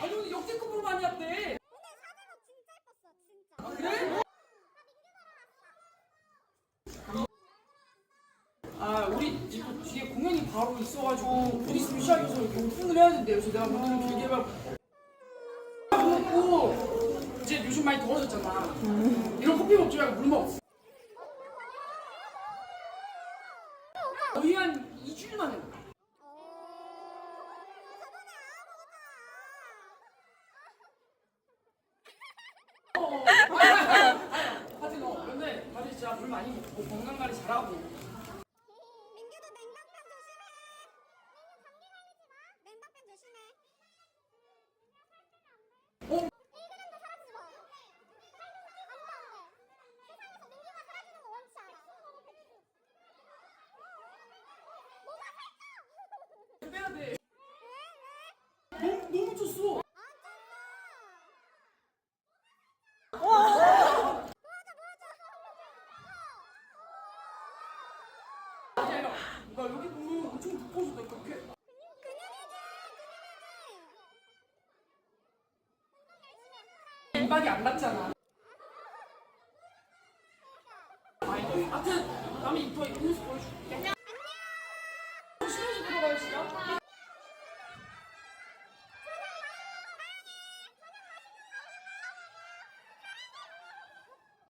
아니 오늘 역대급으로 많이 왔대. 아, 그래? 아 우리 지금 뒤에 공연이 바로 있어가지고 곧 있으면 시작해서 이렇게 오픈을 해야 된대요. 그래서 내가 오늘 길게 막 먹고 이제 요즘 많이 더워졌잖아. 이런 커피 먹지 말고 물 먹어. 거의 한 2주일 만에. 어, 바지 너 근데 바지 진짜 물 많이 먹고 건강 관리 잘하고 민규도 냉방병 조심해. 민규 감기 걸리지 마. 냉방병 조심해. 어? 1g도 사라지지 마. 안 돼, 안 돼. 세상에서 민규가 사라지는 거 원치 않아. 뭐가 살까? 빼야 돼 너무 너무 쪘어 아니 아니야 나 여기 보면 엄청 부어서 나 그렇게? 인박이 안 났잖아. 하여튼 다음에 이뻐 입는 모습 보여줄게